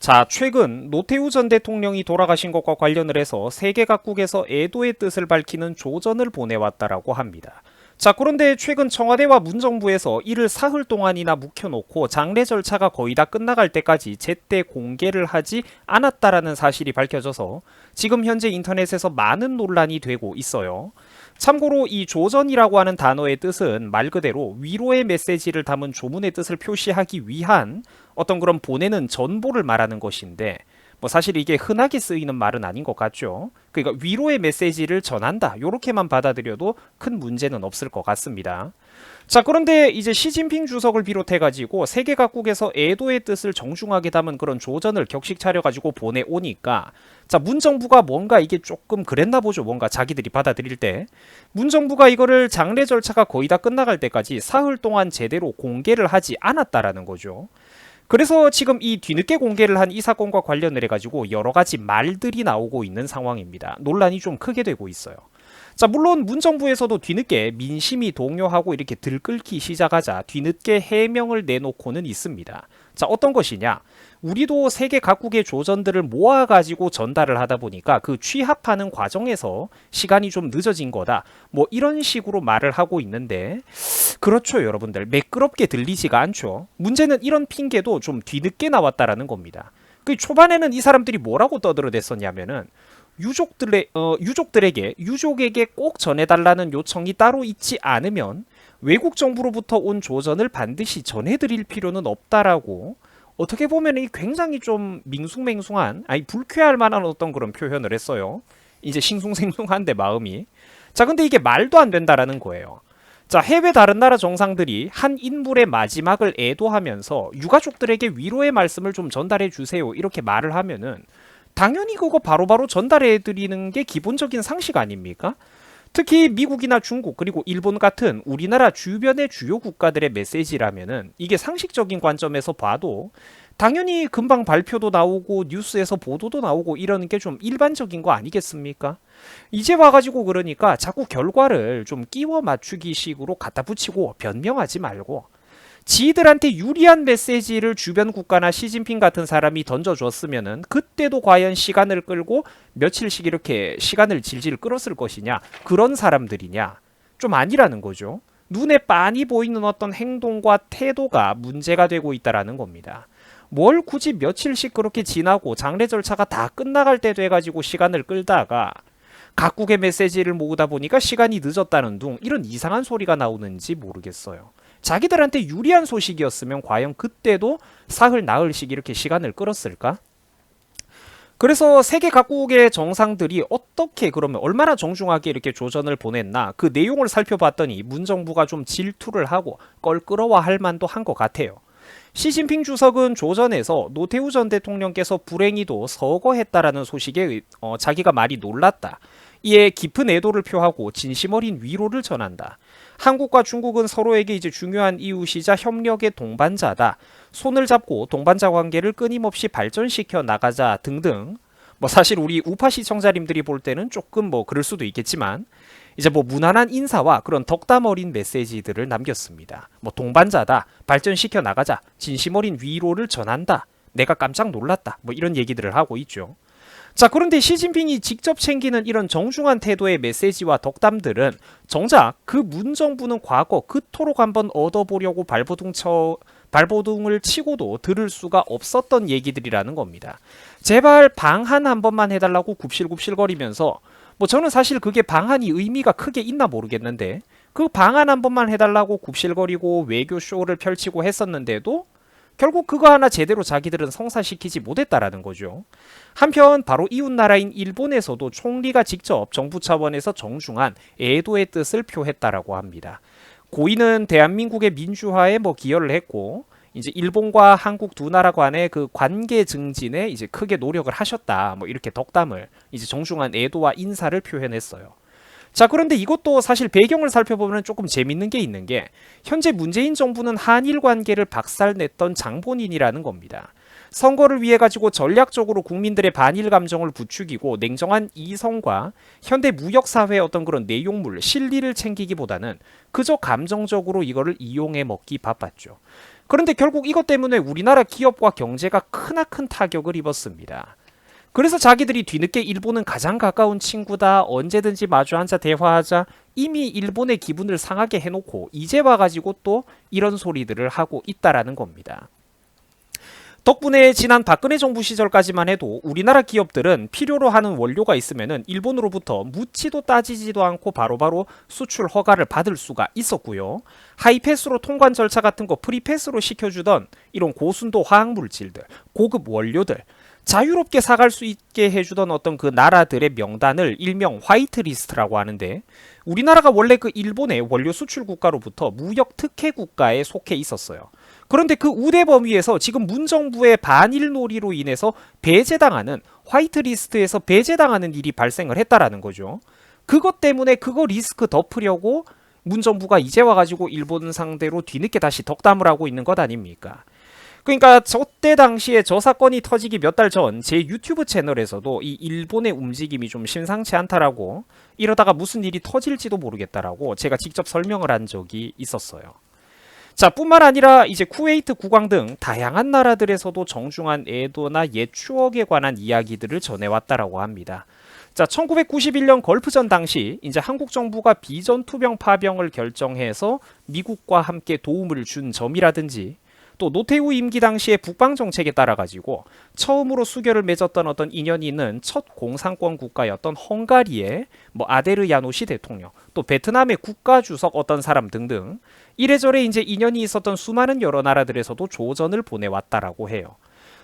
자, 최근 노태우 전 대통령이 돌아가신 것과 관련을 해서 세계 각국에서 애도의 뜻을 밝히는 조전을 보내왔다라고 합니다. 자, 그런데 최근 청와대와 문정부에서 이를 사흘 동안이나 묵혀놓고 장례 절차가 거의 다 끝나갈 때까지 제때 공개를 하지 않았다라는 사실이 밝혀져서 지금 현재 인터넷에서 많은 논란이 되고 있어요. 참고로 이 조전이라고 하는 단어의 뜻은 말 그대로 위로의 메시지를 담은 조문의 뜻을 표시하기 위한 어떤 그런 보내는 전보를 말하는 것인데 뭐 사실 이게 흔하게 쓰이는 말은 아닌 것 같죠. 그러니까 위로의 메시지를 전한다. 요렇게만 받아들여도 큰 문제는 없을 것 같습니다. 자, 그런데 이제 시진핑 주석을 비롯해 가지고 세계 각국에서 애도의 뜻을 정중하게 담은 그런 조전을 격식 차려 가지고 보내 오니까 자, 문 정부가 뭔가 이게 조금 그랬나 보죠. 뭔가 자기들이 받아들일 때. 문 정부가 이거를 장례 절차가 거의 다 끝나갈 때까지 사흘 동안 제대로 공개를 하지 않았다라는 거죠. 그래서 지금 이 뒤늦게 공개를 한 이 사건과 관련을 해가지고 여러 가지 말들이 나오고 있는 상황입니다. 논란이 좀 크게 되고 있어요. 자, 물론 문정부에서도 뒤늦게 민심이 동요하고 이렇게 들끓기 시작하자 뒤늦게 해명을 내놓고는 있습니다. 자, 어떤 것이냐? 우리도 세계 각국의 조전들을 모아가지고 전달을 하다 보니까 그 취합하는 과정에서 시간이 좀 늦어진 거다. 뭐 이런 식으로 말을 하고 있는데, 그렇죠, 여러분들. 매끄럽게 들리지가 않죠. 문제는 이런 핑계도 좀 뒤늦게 나왔다라는 겁니다. 그 초반에는 이 사람들이 뭐라고 떠들어댔었냐면은 유족들의 어, 유족들에게 유족에게 꼭 전해달라는 요청이 따로 있지 않으면 외국 정부로부터 온 조전을 반드시 전해드릴 필요는 없다라고 어떻게 보면 이 굉장히 좀 밍숭맹숭한 아니 불쾌할 만한 어떤 그런 표현을 했어요. 이제 싱숭생숭한데 마음이 자 근데 이게 말도 안 된다라는 거예요. 자 해외 다른 나라 정상들이 한 인물의 마지막을 애도하면서 유가족들에게 위로의 말씀을 좀 전달해 주세요 이렇게 말을 하면은 당연히 그거 바로바로 전달해 드리는 게 기본적인 상식 아닙니까? 특히 미국이나 중국 그리고 일본 같은 우리나라 주변의 주요 국가들의 메시지라면은 이게 상식적인 관점에서 봐도 당연히 금방 발표도 나오고 뉴스에서 보도도 나오고 이러는 게 좀 일반적인 거 아니겠습니까? 이제 와가지고 그러니까 자꾸 결과를 좀 끼워 맞추기 식으로 갖다 붙이고 변명하지 말고 지들한테 유리한 메시지를 주변 국가나 시진핑 같은 사람이 던져줬으면은 그때도 과연 시간을 끌고 며칠씩 이렇게 시간을 질질 끌었을 것이냐 그런 사람들이냐 좀 아니라는 거죠. 눈에 빤히 보이는 어떤 행동과 태도가 문제가 되고 있다라는 겁니다. 뭘 굳이 며칠씩 그렇게 지나고 장례 절차가 다 끝나갈 때 돼가지고 시간을 끌다가 각국의 메시지를 모으다 보니까 시간이 늦었다는 둥 이런 이상한 소리가 나오는지 모르겠어요. 자기들한테 유리한 소식이었으면 과연 그때도 사흘 나흘씩 이렇게 시간을 끌었을까? 그래서 세계 각국의 정상들이 어떻게 그러면 얼마나 정중하게 이렇게 조전을 보냈나 그 내용을 살펴봤더니 문정부가 좀 질투를 하고 껄끄러워할 만도 한 것 같아요. 시진핑 주석은 조전에서 노태우 전 대통령께서 불행히도 서거했다라는 소식에 어, 자기가 많이 놀랐다. 이에 깊은 애도를 표하고 진심 어린 위로를 전한다. 한국과 중국은 서로에게 이제 중요한 이웃이자 협력의 동반자다. 손을 잡고 동반자 관계를 끊임없이 발전시켜 나가자 등등. 뭐 사실 우리 우파 시청자님들이 볼 때는 조금 뭐 그럴 수도 있겠지만 이제 뭐 무난한 인사와 그런 덕담 어린 메시지들을 남겼습니다. 뭐 동반자다, 발전시켜 나가자, 진심 어린 위로를 전한다, 내가 깜짝 놀랐다, 뭐 이런 얘기들을 하고 있죠. 자, 그런데 시진핑이 직접 챙기는 이런 정중한 태도의 메시지와 덕담들은 정작 그 문정부는 과거 그토록 한번 얻어보려고 발버둥 쳐 발버둥을 치고도 들을 수가 없었던 얘기들이라는 겁니다. 제발 방한 한 번만 해달라고 굽실굽실거리면서 뭐 저는 사실 그게 방한이 의미가 크게 있나 모르겠는데 그 방한 한 번만 해달라고 굽실거리고 외교 쇼를 펼치고 했었는데도 결국 그거 하나 제대로 자기들은 성사시키지 못했다라는 거죠. 한편 바로 이웃 나라인 일본에서도 총리가 직접 정부 차원에서 정중한 애도의 뜻을 표했다라고 합니다. 고인은 대한민국의 민주화에 뭐 기여를 했고 이제 일본과 한국 두 나라 간의 그 관계 증진에 이제 크게 노력을 하셨다. 뭐 이렇게 덕담을 이제 정중한 애도와 인사를 표현했어요. 자, 그런데 이것도 사실 배경을 살펴보면 조금 재밌는 게 있는 게 현재 문재인 정부는 한일 관계를 박살냈던 장본인이라는 겁니다. 선거를 위해 가지고 전략적으로 국민들의 반일 감정을 부추기고 냉정한 이성과 현대 무역 사회의 어떤 그런 내용물, 실리를 챙기기보다는 그저 감정적으로 이거를 이용해 먹기 바빴죠. 그런데 결국 이것 때문에 우리나라 기업과 경제가 크나큰 타격을 입었습니다. 그래서 자기들이 뒤늦게 일본은 가장 가까운 친구다. 언제든지 마주 앉아 대화하자. 이미 일본의 기분을 상하게 해놓고 이제 와가지고 또 이런 소리들을 하고 있다라는 겁니다. 덕분에 지난 박근혜 정부 시절까지만 해도 우리나라 기업들은 필요로 하는 원료가 있으면은 일본으로부터 묻지도 따지지도 않고 바로바로 수출 허가를 받을 수가 있었고요. 하이패스로 통관 절차 같은 거 프리패스로 시켜주던 이런 고순도 화학 물질들, 고급 원료들 자유롭게 사갈 수 있게 해주던 어떤 그 나라들의 명단을 일명 화이트 리스트라고 하는데 우리나라가 원래 그 일본의 원료 수출 국가로부터 무역 특혜 국가에 속해 있었어요. 그런데 그 우대 범위에서 지금 문 정부의 반일 놀이로 인해서 배제당하는 화이트 리스트에서 배제당하는 일이 발생을 했다라는 거죠. 그것 때문에 그거 리스크 덮으려고 문 정부가 이제 와가지고 일본 상대로 뒤늦게 다시 덕담을 하고 있는 것 아닙니까? 그러니까 저때 당시에 저 사건이 터지기 몇 달 전 제 유튜브 채널에서도 이 일본의 움직임이 좀 심상치 않다라고 이러다가 무슨 일이 터질지도 모르겠다라고 제가 직접 설명을 한 적이 있었어요. 자, 뿐만 아니라 이제 쿠웨이트 국왕 등 다양한 나라들에서도 정중한 애도나 옛 추억에 관한 이야기들을 전해왔다라고 합니다. 자, 1991년 걸프전 당시 이제 한국 정부가 비전투병 파병을 결정해서 미국과 함께 도움을 준 점이라든지 또 노태우 임기 당시의 북방 정책에 따라 가지고 처음으로 수교를 맺었던 어떤 인연이 있는 첫 공산권 국가였던 헝가리의 뭐 아데르 야노시 대통령, 또 베트남의 국가 주석 어떤 사람 등등 이래저래 이제 인연이 있었던 수많은 여러 나라들에서도 조전을 보내왔다라고 해요.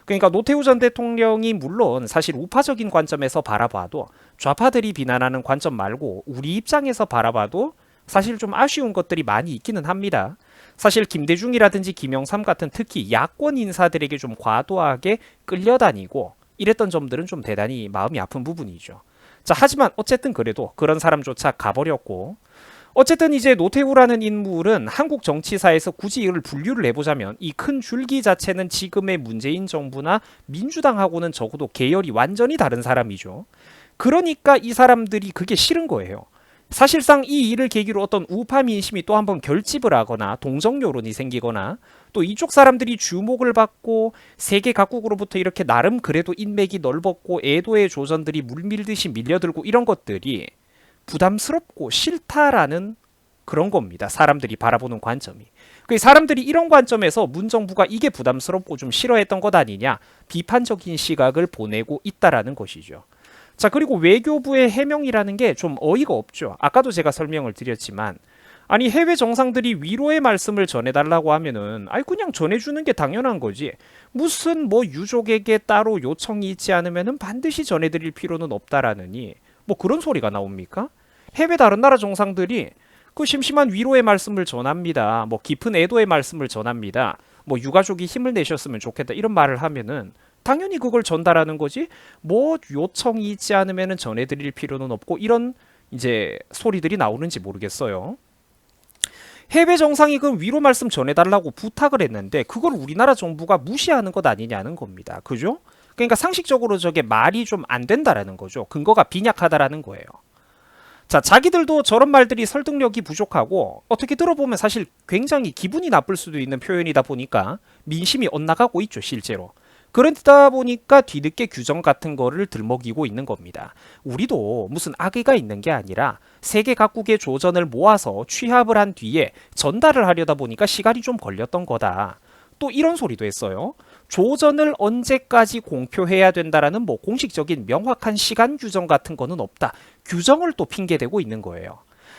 그러니까 노태우 전 대통령이 물론 사실 우파적인 관점에서 바라봐도 좌파들이 비난하는 관점 말고 우리 입장에서 바라봐도 사실 좀 아쉬운 것들이 많이 있기는 합니다. 사실 김대중이라든지 김영삼 같은 특히 야권 인사들에게 좀 과도하게 끌려다니고 이랬던 점들은 좀 대단히 마음이 아픈 부분이죠. 자, 하지만 어쨌든 그래도 그런 사람조차 가버렸고 어쨌든 이제 노태우라는 인물은 한국 정치사에서 굳이 이를 분류를 해보자면 이 큰 줄기 자체는 지금의 문재인 정부나 민주당하고는 적어도 계열이 완전히 다른 사람이죠. 그러니까 이 사람들이 그게 싫은 거예요. 사실상 이 일을 계기로 어떤 우파 민심이 또 한번 결집을 하거나 동정 여론이 생기거나 또 이쪽 사람들이 주목을 받고 세계 각국으로부터 이렇게 나름 그래도 인맥이 넓었고 애도의 조선들이 물밀듯이 밀려들고 이런 것들이 부담스럽고 싫다라는 그런 겁니다. 사람들이 바라보는 관점이. 그 사람들이 이런 관점에서 문정부가 이게 부담스럽고 좀 싫어했던 것 아니냐 비판적인 시각을 보내고 있다라는 것이죠. 자, 그리고 외교부의 해명이라는 게 좀 어이가 없죠. 아까도 제가 설명을 드렸지만 아니 해외 정상들이 위로의 말씀을 전해달라고 하면은 아이 그냥 전해주는 게 당연한 거지 무슨 뭐 유족에게 따로 요청이 있지 않으면은 반드시 전해드릴 필요는 없다라느니 뭐 그런 소리가 나옵니까? 해외 다른 나라 정상들이 그 심심한 위로의 말씀을 전합니다. 뭐 깊은 애도의 말씀을 전합니다. 뭐 유가족이 힘을 내셨으면 좋겠다 이런 말을 하면은 당연히 그걸 전달하는 거지. 뭐 요청이 있지 않으면은 전해드릴 필요는 없고 이런 이제 소리들이 나오는지 모르겠어요. 해외 정상이 그 위로 말씀 전해달라고 부탁을 했는데 그걸 우리나라 정부가 무시하는 것 아니냐는 겁니다. 그죠? 그러니까 상식적으로 저게 말이 좀 안 된다라는 거죠. 근거가 빈약하다라는 거예요. 자, 자기들도 저런 말들이 설득력이 부족하고 어떻게 들어보면 사실 굉장히 기분이 나쁠 수도 있는 표현이다 보니까 민심이 엇나가고 있죠, 실제로. 그러다 보니까 뒤늦게 규정 같은 거를 들먹이고 있는 겁니다. 우리도 무슨 악의가 있는 게 아니라 세계 각국의 조전을 모아서 취합을 한 뒤에 전달을 하려다 보니까 시간이 좀 걸렸던 거다. 또 이런 소리도 했어요. 조전을 언제까지 공표해야 된다라는 뭐 공식적인 명확한 시간 규정 같은 거는 없다. 규정을 또 핑계대고 있는 거예요.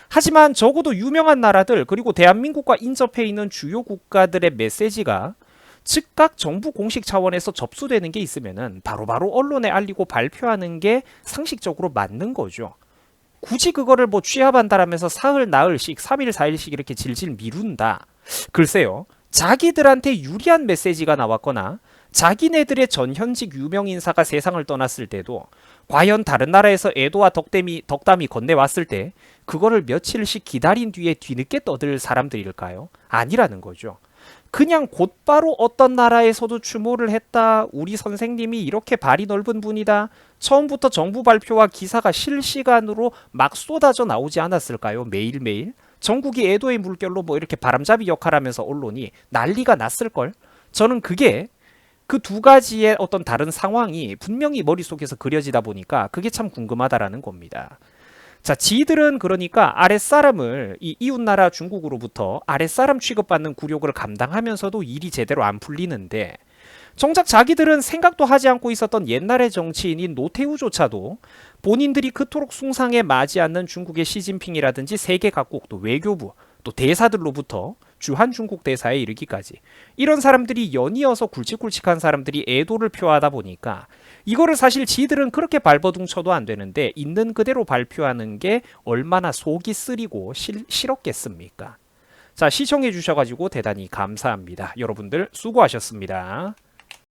하지만 적어도 유명한 나라들 그리고 대한민국과 인접해 있는 주요 국가들의 메시지가 즉각 정부 공식 차원에서 접수되는 게 있으면은 바로 바로 언론에 알리고 발표하는 게 상식적으로 맞는 거죠. 굳이 그거를 뭐 취합한다라면서 사흘 나흘씩 3일 4일씩 이렇게 질질 미룬다. 글쎄요. 자기들한테 유리한 메시지가 나왔거나 자기네들의 전현직 유명 인사가 세상을 떠났을 때도 과연 다른 나라에서 애도와 덕담이, 덕담이 건네왔을 때 그거를 며칠씩 기다린 뒤에 뒤늦게 떠들 사람들일까요? 아니라는 거죠. 그냥 곧바로 어떤 나라에서도 추모를 했다. 우리 선생님이 이렇게 발이 넓은 분이다. 처음부터 정부 발표와 기사가 실시간으로 막 쏟아져 나오지 않았을까요? 매일매일. 전국이 애도의 물결로 뭐 이렇게 바람잡이 역할하면서 언론이 난리가 났을 걸. 저는 그게 그 두 가지의 어떤 다른 상황이 분명히 머릿속에서 그려지다 보니까 그게 참 궁금하다라는 겁니다. 자, 지들은 그러니까 아랫사람을 이 이웃나라 중국으로부터 아랫사람 취급받는 굴욕을 감당하면서도 일이 제대로 안 풀리는데 정작 자기들은 생각도 하지 않고 있었던 옛날의 정치인인 노태우조차도 본인들이 그토록 숭상에 맞지 않는 중국의 시진핑이라든지 세계 각국 또 외교부 또 대사들로부터 주한 중국 대사에 이르기까지 이런 사람들이 연이어서 굵직굵직한 사람들이 애도를 표하다 보니까 이거를 사실 지들은 그렇게 발버둥 쳐도 안 되는데 있는 그대로 발표하는 게 얼마나 속이 쓰리고 싫, 싫었겠습니까? 자 시청해 주셔가지고 대단히 감사합니다. 여러분들 수고하셨습니다.